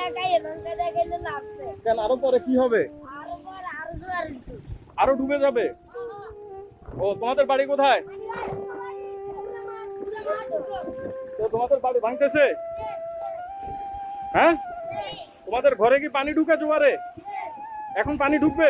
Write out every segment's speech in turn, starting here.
দেখাই লঙ্কা দেখাইলে লাগবে কেন আরও পরে কি হবে? আরও পর আরও আরও ডুবে যাবে? ও তোমাদের বাড়ি কোথায়? তো তোমাদের বাড়ি ভাঙতেছে? হ্যাঁ? তোমাদের ঘরে কি পানি ঢুকে জোয়ারে? এখন পানি ঢুকবে?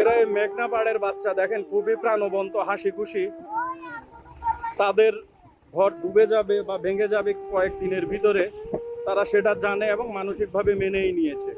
এরা এই মেঘনা পাড়ের বাচ্চা, দেখেন খুবই প্রাণবন্ত হাসি খুশি তাদের ঘর ডুবে যাবে বা ভেঙে যাবে কয়েকদিনের ভিতরে। তারা সেটা জানে এবং মানসিকভাবে মেনেই নিয়েছে।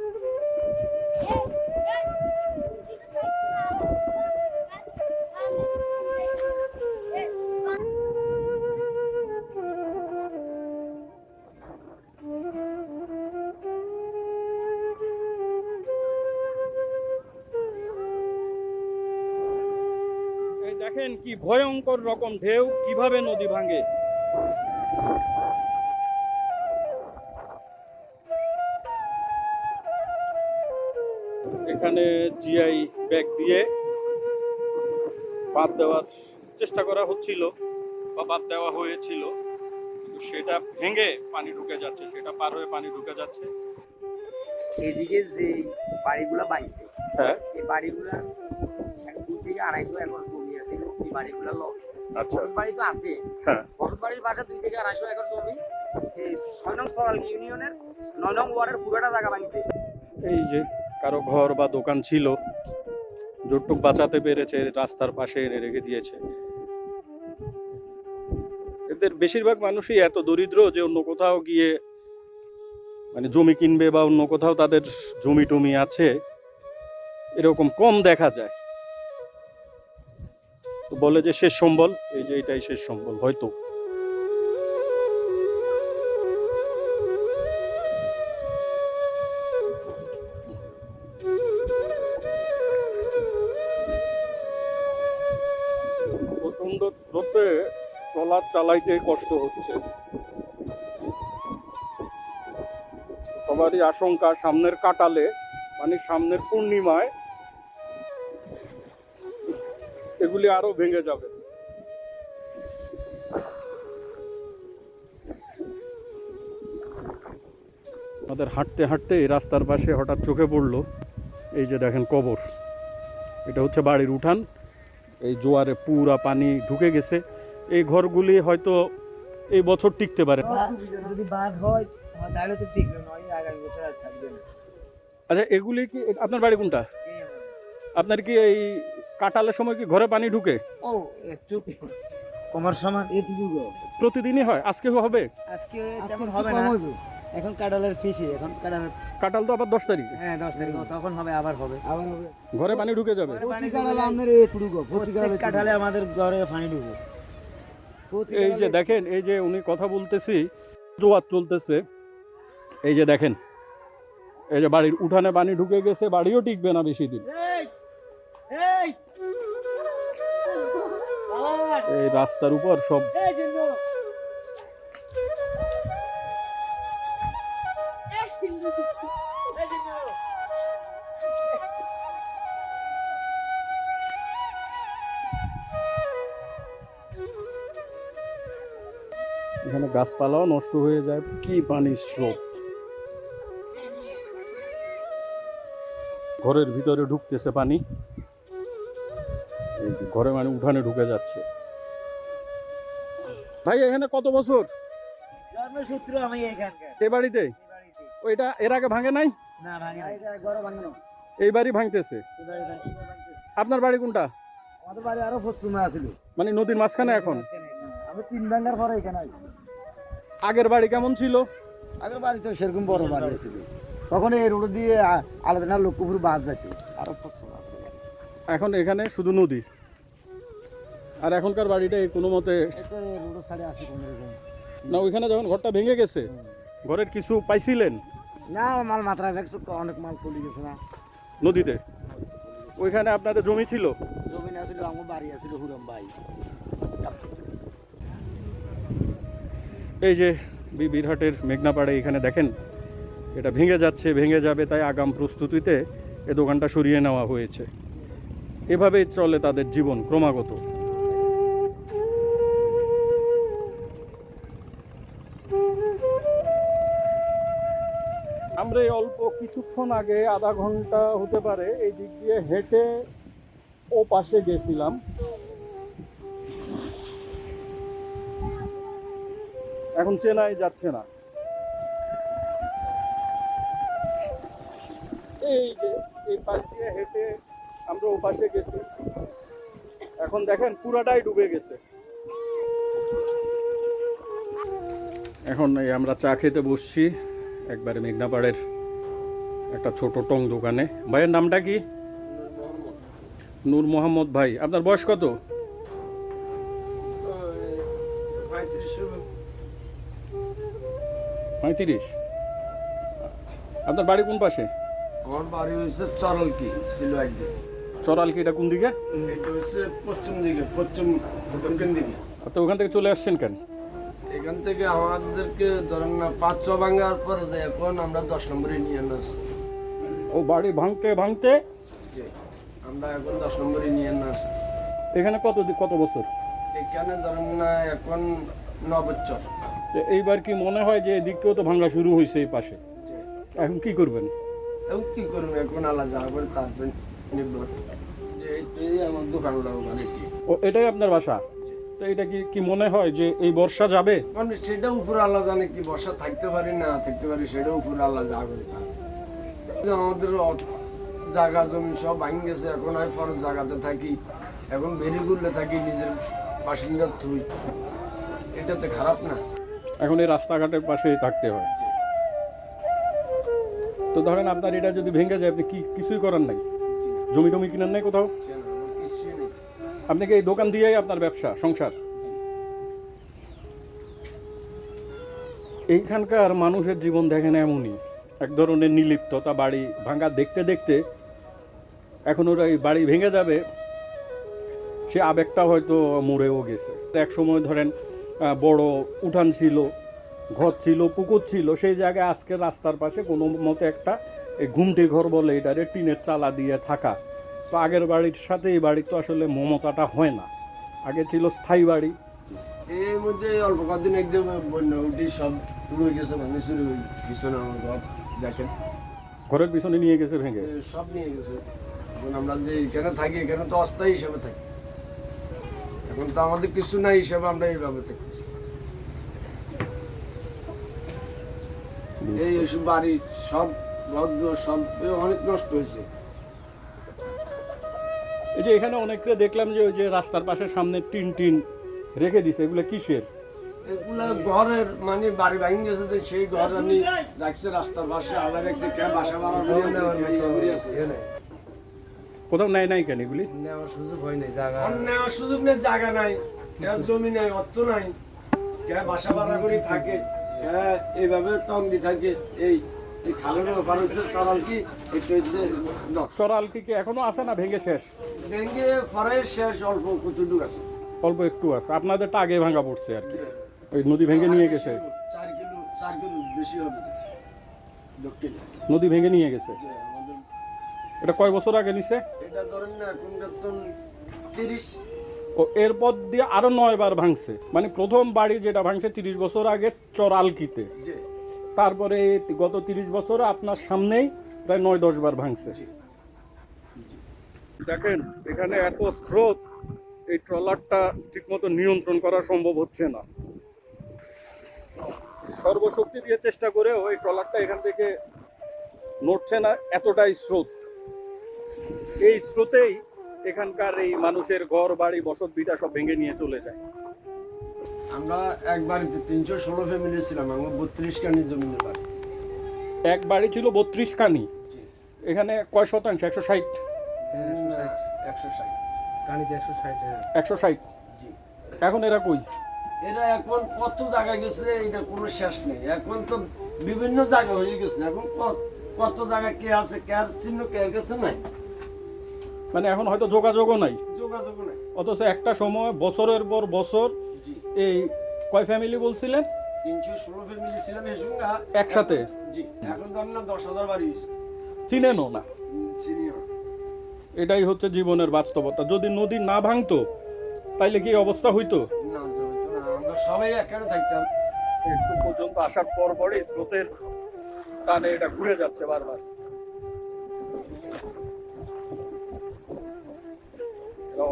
দেখেন কি ভয়ঙ্কর রকম ঢেউ কীভাবে নদী ভাঙে। এখানে জিআই ব্যাগ দিয়ে বাদ দেওয়ার চেষ্টা করা হচ্ছিল বা বাদ দেওয়া হয়েছিল। কিন্তু সেটা ভেঙে পানি ঢুকে যাচ্ছে সেটা পার হয়ে পানি ঢুকে যাচ্ছে। এদিকে যে বাড়িগুলো বাড়িছে হ্যাঁ। এই বাড়িগুলো দুই থেকে আড়াইশো একর এই বাড়িগুলা আচ্ছা। বাড়ি তো আছে। হ্যাঁ। বাড়ির পাশে দুই থেকে আড়াইশো একর জমি। এই ছয় নং সরাল ইউনিয়নের নয় নং ওয়ার্ডের পুরোটা জায়গা এই যে কারও ঘর বা দোকান ছিল যতটুক বাঁচাতে পেরেছে রাস্তার পাশে এনে রেখে দিয়েছে। এদের বেশিরভাগ মানুষই এত দরিদ্র যে অন্য কোথাও গিয়ে মানে জমি কিনবে বা অন্য কোথাও তাদের জমি টমি আছে। এরকম কম দেখা যায়। বলে যে শেষ সম্বল, এই যে এটাই শেষ সম্বল, হয়তো। প্রচণ্ড স্রোতে ট্রলার চালাইতে কষ্ট হচ্ছে। সবারই আশঙ্কা, সামনের কাটালে মানে সামনের পূর্ণিমায় এগুলি আরও ভেঙে যাবে। আমাদের হাঁটতে হাঁটতে এই রাস্তার পাশে হঠাৎ চোখে পড়ল। এই যে দেখেন কবর। এটা হচ্ছে বাড়ির উঠান। এই জোয়ারে পুরা পানি ঢুকে গেছে। এই ঘরগুলি হয়তো এই বছর টিকতে পারে। যদি বাদ হয় তাহলে তো ঠিক নয় আগামী বছর আর থাকবে না। আচ্ছা এগুলি কি আপনার বাড়ি কোনটা? আপনার কি এই কাটালের সময় কি ঘরে পানি ঢুকে? ও একটু কমার সমান এটুকু গো। প্রতিদিনই হয়? আজকে হবে? আজকে তেমন হবে না। এখন কাঁঠালের ফিসি এখন কাঁঠালের কাটাল তো আবার দশ তারিখ। হ্যাঁ দশ তারিখ। তখন হবে আবার হবে। আবার হবে। ঘরে পানি ঢুকে যাবে? প্রতি কাঁঠালে আমাদের ঘরে পানি ঢুকবে এই যে দেখেন এই যে উনি কথা বলতেছি জোয়ার চলতেছে। এই যে দেখেন এই যে বাড়ির উঠানে পানি ঢুকে গেছে বাড়িও টিকবে না বেশি দিন। এই! এই রাস্তার উপর সব এখানে গাছপালাও নষ্ট হয়ে যায়। কি পানির স্রোত। ঘরের ভিতরে ঢুকতেছে পানি। ঘরে মানে উঠানে ঢুকে যাচ্ছে। ভাই এখানে কত বছর? জন্মসূত্র আমি এখানকার। এ বাড়িতে? এই বাড়িতে। ওইটা এর আগে ভাঙে নাই? না ভাঙে না। এটা ঘরে ভাঙানো এই বাড়ি ভাঙতেছে? এই বাড়ি ভাঙে। আপনার বাড়ি কোনটা? আমাদের বাড়ি আরও পশ্চিমে আছিল। মানে নদীর মাঝখানে এখন? আমি তিন ভাঙার পরে এখানে। আগের বাড়ি কেমন ছিল? আগের বাড়ি তো সেরকম বড় বাড়ি ছিল। তখন এই রোড দিয়ে আলাদা লক্ষ্যপুর বাদ যেত আরও পশ্চিম এখন এখানে শুধু নদী? আর এখনকার বাড়িটা এই কোনো মতে না ওইখানে যখন ঘরটা ভেঙে গেছে ঘরের কিছু পাইছিলেন? না মাল মাত্রা অনেক মাল চলে গেছে না। নদীতে? ওইখানে আপনাদের জমি ছিল? জমি না ছিল আমার বাড়ি আছিল হুরম ভাই। এই যে বীরহাটের মেঘনাপাড়ে এখানে দেখেন এটা ভেঙে যাচ্ছে ভেঙে যাবে তাই আগাম প্রস্তুতিতে এ দোকানটা সরিয়ে নেওয়া হয়েছে। এভাবেই চলে তাদের জীবন ক্রমাগত। আমরা অল্প কিছুক্ষণ আগে আধা ঘণ্টা হতে পারে এই দিক দিয়ে হেঁটে ও পাশে গেছিলাম। এখন চেনাই যাচ্ছে না। এই যে, এই পাশ দিয়ে হেঁটে আমরা ও পাশে গেছি। এখন দেখেন পুরাটাই ডুবে গেছে। এখন এই আমরা চা খেতে বসছি। একবারে মেঘনাপাড়ের একটা ছোট টং দোকানে। ভাইয়ের নামটা কি? নূর মোহাম্মদ। ভাই আপনার বয়স কত? পঁয়ত্রিশ। আপনার বাড়ি কোন পাশে? আমার বাড়ি হচ্ছে চরলকি কি এটা কোন দিকে? এটা হচ্ছে পশ্চিম দিকে পশ্চিম দিকে। তো ওখান থেকে চলে আসছেন কেন? এখান থেকে আমাদেরকে ধরেন না পাঁচ ছ ভাঙার পরে যে এখন আমরা দশ নম্বরে নিয়ে আসি ও বাড়ি ভাঙতে ভাঙতে? আমরা এখন দশ নম্বরে নিয়ে আসি এখানে কত কত বছর? এখানে ধরেন না এখন ন বছর। এইবার কি মনে হয় যে এদিকেও তো ভাঙা শুরু হয়েছে এই পাশে? এখন কি করবেন? এখন কি করবেন এখন আল্লাহ যা করে তারপর নির্ভর। যে এই আমার দোকান লাগো বাড়িটি ও এটাই আপনার বাসা? এটা কি কি মনে হয় যে এই বর্ষা যাবে? মানে সেটা উপরে আল্লাহ জানে কি বর্ষা থাকতে পারি না থাকতে পারি সেটা উপরে আল্লাহ যা করে যে আমাদের জায়গা জমি সব ভাঙ গেছে এখন আর পর জায়গাতে থাকি। এখন বেরি করলে থাকি নিজের বাসিন্দার থুই। এটা তো খারাপ না। এখন এই রাস্তাঘাটের পাশেই থাকতে হয়। তো ধরেন আপনার এটা যদি ভেঙে যায় আপনি কি কিছুই করার নাই? জমি টমি কিনার নাই কোথাও? আপনি কি এই দোকান দিয়েই আপনার ব্যবসা, সংসার? এইখানকার মানুষের জীবন দেখেন এমনই। এক ধরনের নিলিপ্ততা বাড়ি ভাঙা দেখতে দেখতে এখন ওরা এই বাড়ি ভেঙে যাবে, সে আবেগটা হয়তো মরেও গেছে। তো এক সময় ধরেন বড় উঠান ছিল, ঘর ছিল, পুকুর ছিল, সেই জায়গায় আজকে রাস্তার পাশে কোনো মতে একটা এই ঘুমটি ঘর বলে এটারে টিনের চালা দিয়ে থাকা। তো আগের বাড়ির সাথে এই বাড়ির তো আসলে মমতাটা হয় না। আগে ছিল স্থায়ী বাড়ি। এর মধ্যে অল্প কদিন একদম বন্যা উঠি সব রয়ে গেছে ভাঙে শুরু পিছনে আমার ঘর দেখেন। ঘরের পিছনে নিয়ে গেছে ভেঙে? সব নিয়ে গেছে। এখন আমরা যে এখানে থাকি এখানে তো অস্থায়ী হিসেবে থাকি। এখন তো আমাদের কিছু নাই হিসেবে আমরা এইভাবে থাকতেছি। এই বাড়ি সব দুয়ার সব অনেক নষ্ট হয়েছে। এই যে এখানে অনেককে দেখলাম যে ওই যে রাস্তার পাশে সামনে টিন টিন রেখে দিছে এগুলো কিসের? এগুলা ঘরের মানে বাড়ি ভাঙি গেছে যে সেই ঘর আমি রাখছে রাস্তার পাশে আলাদা রাখছে কে বাসা ভাড়া ইয়ে। কোথাও নেয় নাই কেন এগুলি? নেওয়ার সুযোগ হয় নাই জায়গা নেওয়ার সুযোগ নেই জায়গা নাই জমি নাই অর্থ নাই কে বাসা ভাড়া করে থাকে? কে এইভাবে টং দি থাকে এই চালাল কি এখনও আছে না ভেঙে শেষ? ভেঙে পরে শেষ অল্প কতটুকু আছে? অল্প একটু আছে। আপনাদেরটা আগে ভাঙা পড়ছে আর কি। ওই নদী ভেঙে নিয়ে গেছে? বেশি হবে। নদী ভেঙে নিয়ে গেছে? এটা কয় বছর আগে নিছে? এটা ধরেন না তিরিশ। ও এরপর দিয়ে আরও নয় বার ভাঙছে। মানে প্রথম বাড়ি যেটা ভাঙছে তিরিশ বছর আগে চরালকিতে তারপরে গত তিরিশ বছর আপনার সামনেই প্রায় নয়, দশ বার ভাঙছে। দেখেন, এখানে এত স্রোত, এই ট্রলারটা ঠিকমতো নিয়ন্ত্রণ করা সম্ভব হচ্ছে না। সর্বশক্তি দিয়ে চেষ্টা করেও এই ট্রলারটা এখান থেকে নড়ছে না, এতটাই স্রোত। এই স্রোতেই এখানকার এই মানুষের ঘর, বাড়ি, বসত ভিটা সব ভেঙে নিয়ে চলে যায়। আমরা এক বাড়িতে তিনশো ষোলো ফ্যামিলি ছিলাম আমার বত্রিশ কানির জমিনের বাড়ি এক বাড়ি ছিল বত্রিশ কানি। এখানে কয় শতাংশ? একশো ষাট? একশো ষাট। কানিতে একশো ষাট একশো ষাট এখন এরা কই? এরা এখন কত জায়গা গেছে এটা কোনো শেষ নেই। এখন তো বিভিন্ন জায়গা হয়ে গেছে। এখন কত জায়গা কে আছে কে আর চিহ্ন কে গেছে নাই। মানে এখন হয়তো যোগাযোগও নাই। অথচ একটা সময় বছরের পর বছর এই কয় ফ্যামিলি বলছিলেন? একসাথে? চিনেনও না? এটাই হচ্ছে জীবনের বাস্তবতা। যদি নদী না ভাঙতো তাইলে কি অবস্থা হইতো? আমরা সবাই এখানে থাকতাম। একটু পর্যন্ত আসার পর পরে স্রোতের টানে এটা ঘুরে যাচ্ছে বারবার।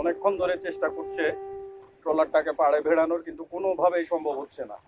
অনেকক্ষণ ধরে চেষ্টা করছে ট্রলারটাকে পাড়ে ভেড়ানোর কিন্তু কোনোভাবেই সম্ভব হচ্ছে না।